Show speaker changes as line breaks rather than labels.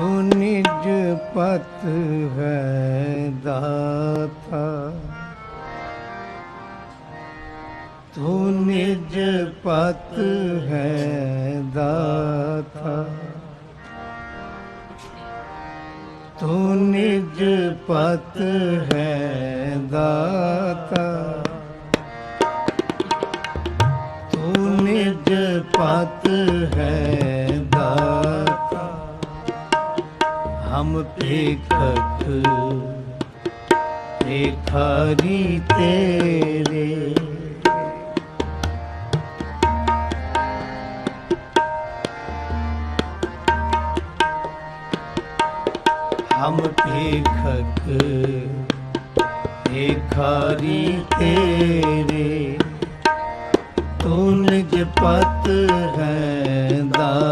ਤੂੰ ਨਿਜ ਪਤ ਹੈ ਦਾਤਾ। ਤੂੰ ਨਿਜ ਪਤ ਹੈ ਦਾਤਾ। ਤੂੰ ਨਿਜ ਪਤ ਹੈ ਦਾਤਾ। ਤੂੰ ਨਿਜ ਪਤ ਹੈ ਹਮ ਭੇਖਕ ਭੇਖਾਰੀ ਤੇਰੇ। ਹਮ ਭੇਖਕ ਭੇਖਾਰੀ ਤੇਰੇ। ਤੂੰ ਨਿਜ ਪਤ ਹੈ ਦਾਤਾ